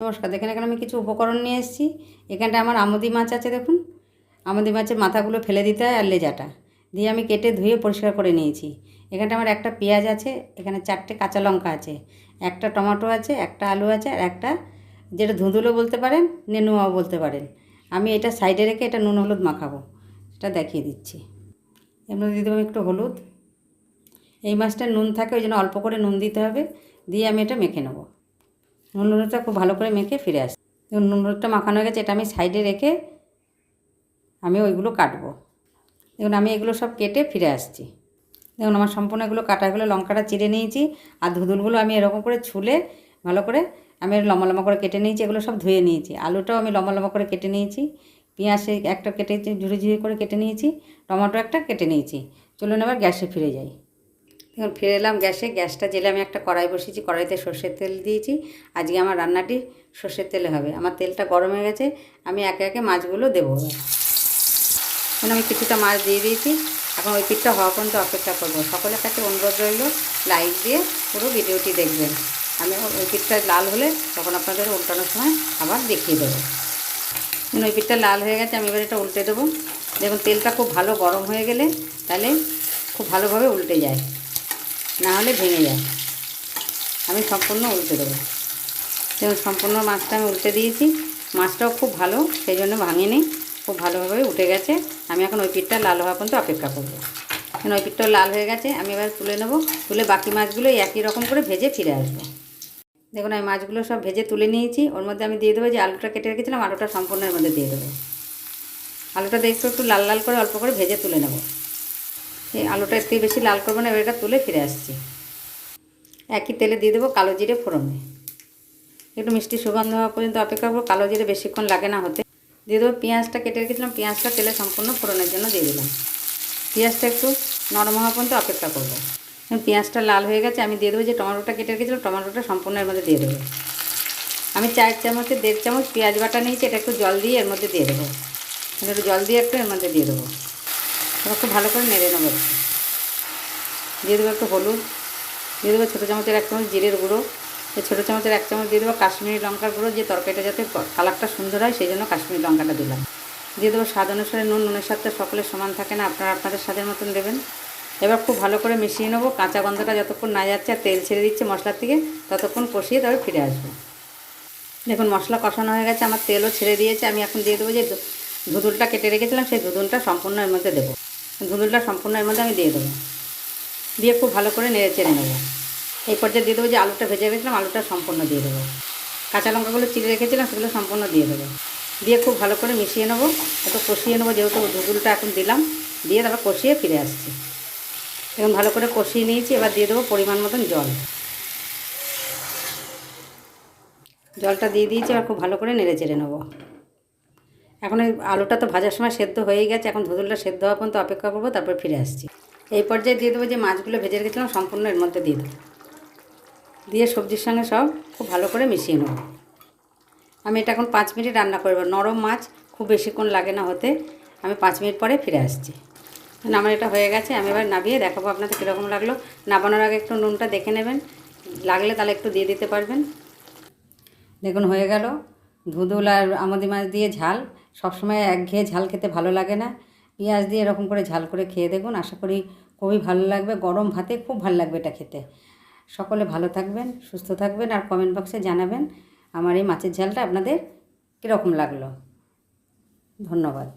নমস্কার, দেখেন এখানে আমি কিছু উপকরণ নিয়ে এসেছি। এখানটা আমার আমুদি মাছ আছে, দেখুন। আমুদি মাছের মাথাগুলো ফেলে দিতে হয় আর লেজাটা। দিয়ে আমি কেটে ধুয়ে পরিষ্কার করে নিয়েছি। এখানটা আমার একটা পেঁয়াজ আছে, এখানে চারটে কাঁচা লঙ্কা আছে, একটা টমেটো আছে, একটা আলু আছে আর একটা যেটা ধুঁধুলো বলতে পারেন, নেনুয়াও বলতে পারেন। আমি এটা সাইডে রেখে এটা নুন হলুদ মাখাবো, সেটা দেখিয়ে দিচ্ছি। মধ্যে দিয়ে দেবো একটু হলুদ। এই মাছটা নুন থাকে, ওই জন্য অল্প করে নুন দিতে হবে। দিয়ে আমি এটা মেখে নেব। নুন হলুদটা খুব ভালো করে মেখে ফিরে আসি। নুন হলুদটা মাখানো হয়ে গেছে, এটা আমি সাইডে রেখে আমি ওইগুলো কাটবো। দেখুন, আমি এগুলো সব কেটে ফিরে আসছি। দেখুন, আমার সম্পূর্ণ এগুলো কাটাগুলো লঙ্কাটা চিড়ে নিয়েছি, আর ধুদুলগুলো আমি এরকম করে ছুলে ভালো করে আমি লম্বা লম্বা করে কেটে নিয়েছি, এগুলো সব ধুয়ে নিয়েছি। আলুটাও আমি লম্বা লম্বা করে কেটে নিয়েছি, পেঁয়াজ একটা কেটে ঝুড়ি ঝুড়ি করে কেটে নিয়েছি, টমেটো একটা কেটে নিয়েছি। চলুন এবার গ্যাসে ফিরে যাই। দেখুন ফিরে এলাম গ্যাসে। গ্যাসটা জেলে আমি একটা কড়াই বসিয়েছি, কড়াইতে সর্ষের তেল দিয়েছি। আজকে আমার রান্নাটি সর্ষের তেলে হবে। আমার তেলটা গরম হয়ে গেছে, আমি একে একে মাছগুলো দেবো এখন আমি কিছুটা মাছ দিয়ে দিয়েছি। এখন ওই পিঠটা হওয়া পর্যন্ত অপেক্ষা করব। সকলের কাছে অনুরোধ রইল, লাইক দিয়ে পুরো ভিডিওটি দেখবেন। আমি ওই পিঠটা লাল হলে তখন আপনাদের উল্টানোর সময় আবার দেখিয়ে দেবো। ওই পিঠটা লাল হয়ে গেছে, আমি এবার এটা উল্টে দেবো। দেখুন, তেলটা খুব ভালো গরম হয়ে গেলে তাহলে খুব ভালোভাবে উল্টে যায়। না হলে ভেঙে যায়। আমি সম্পূর্ণ উল্টে দেবো। দেখুন, সম্পূর্ণ মাছটা আমি উল্টে দিয়েছি। মাছটাও খুব ভালো, সেই জন্য ভাঙেনি। খুব ভালোভাবে উঠে গেছে। আমি এখন ওই পিঠটা লাল হওয়া পর্যন্ত অপেক্ষা করব। এখন ওই পিঠটাও লাল হয়ে গেছে, আমি এবার তুলে নেব। তুলে বাকি মাছগুলো একই রকম করে ভেজে ফিরে আসব। দেখুন আমি মাছগুলো সব ভেজে তুলে নিয়েছি। ওর মধ্যে আমি দিয়ে দেবো যে আলুটা কেটে রেখেছিলাম, আলুটা সম্পূর্ণ এর মধ্যে দিয়ে দেবো। আলুটা একটু একটু লাল লাল করে অল্প করে ভেজে তুলে নেব। এই আলুটা একটু বেশি লাল করব না, এবার এটা তুলে ফিরে আসছি। একই তেলে দিয়ে দেবো কালো জিরে ফোড়নে। একটু মিষ্টি সুগন্ধ হওয়া পর্যন্ত অপেক্ষা করব, কালো জিরে বেশিক্ষণ লাগে না হতে। দিয়ে দেবো পেঁয়াজটা, কেটে রেখেছিলাম, পেঁয়াজটা তেলে সম্পূর্ণ ফোড়নের জন্য দিয়ে দিলাম। পেঁয়াজটা একটু নরম হওয়া পর্যন্ত অপেক্ষা করব। পেঁয়াজটা লাল হয়ে গেছে, আমি দিয়ে দেবো যে টমেটোটা কেটে রেখেছিলাম, টমেটোটা সম্পূর্ণ এর মধ্যে দিয়ে দেবো। আমি চার চামচে, দেড় চামচ পেঁয়াজ বাটা নিয়েছি, এটা একটু জল দিয়ে এর মধ্যে দিয়ে দেবো। একটু জল দিয়ে একটু এর মধ্যে দিয়ে দেবো। এবার খুব ভালো করে নেড়ে নেব দিয়ে দেবো একটু হলুদ। দিয়ে দেবো ছোটো চামচের এক চামচ জিরের গুঁড়ো। এই ছোটো চামচের এক চামচ দিয়ে দেবো কাশ্মীরি লঙ্কার গুঁড়ো, যে তরকারিটা যাতে কালারটা সুন্দর হয়, সেই জন্য কাশ্মীরি লঙ্কাটা দিলাম। দিয়ে দেবো স্বাদ অনুসারে নুন, নুনের সাথে সকলের সমান থাকে না, আপনারা আপনাদের স্বাদের মতন দেবেন। এবার খুব ভালো করে মিশিয়ে নেব, কাঁচা গন্ধটা যতক্ষণ না যাচ্ছে আর তেল ছেড়ে দিচ্ছে মশলার থেকে ততক্ষণ কষিয়ে তবে ফিরে আসব। দেখুন, মশলা কষানো হয়ে গেছে, আমার তেলও ছেড়ে দিয়েছে। আমি এখন দিয়ে দেবো যে ধুদুলটা কেটে রেখেছিলাম, সেই ধুদুলটা সম্পূর্ণ এর মধ্যে দেবো। ধুদুলটা সম্পূর্ণ এর মধ্যে আমি দিয়ে দেবো। দিয়ে খুব ভালো করে নেড়ে চেড়ে নেব। এই পর্যায়ে দিয়ে দেবো যে আলুটা ভেজে রেখেছিলাম আলুটা সম্পূর্ণ দিয়ে দেবো। কাঁচা লঙ্কাগুলো চিড়ে রেখেছিলাম, সেগুলো সম্পূর্ণ দিয়ে দেবো। দিয়ে খুব ভালো করে মিশিয়ে নেব একটু কষিয়ে নেব যেহেতু ধুদুলটা এখন দিলাম, দিয়ে তারপর কষিয়ে ফিরে আসছি। এখন ভালো করে কষিয়ে নিয়েছি, এবার দিয়ে দেবো পরিমাণ মতন জল। জলটা দিয়ে দিয়েছি, এবার খুব ভালো করে নেড়ে চেড়ে নেব। এখন এই আলুটা তো ভাজার সময় সেদ্ধ হয়ে গেছে, এখন ধুদুলটা সেদ্ধ হওয়া পর্যন্ত অপেক্ষা করব, তারপর ফিরে আসছি। এই পর্যায়ে দিয়ে দেবো যে মাছগুলো ভেজে রেখেছিলাম, সম্পূর্ণ এর মধ্যে দিয়ে দেবো। দিয়ে সবজির সঙ্গে সব খুব ভালো করে মিশিয়ে নেব। আমি এটা এখন পাঁচ মিনিট রান্না করব। নরম মাছ, খুব বেশিক্ষণ লাগে না হতে, আমি পাঁচ মিনিট পরে ফিরে আসছি। আমার এটা হয়ে গেছে, আমি এবার নাবিয়ে দেখাবো আপনাদের কীরকম লাগল। নাবানোর আগে একটু নুনটা দেখে নেবেন। লাগলে তাহলে একটু দিয়ে দিতে পারবেন। দেখুন, হয়ে গেল। ধুদুল আর আমাদি মাছ দিয়ে ঝাল। সবসময় একঘেয়ে ঝাল খেতে ভালো লাগে না। পেঁয়াজ দিয়ে এরকম করে ঝাল করে খেয়ে দেখুন, আশা করি খুবই ভালো লাগবে। গরম ভাতে খুব ভালো লাগবে এটা খেতে। সকলে ভালো থাকবেন, সুস্থ থাকবেন আর কমেন্ট বক্সে জানাবেন আমার এই মাছের ঝালটা আপনাদের কীরকম লাগল। ধন্যবাদ।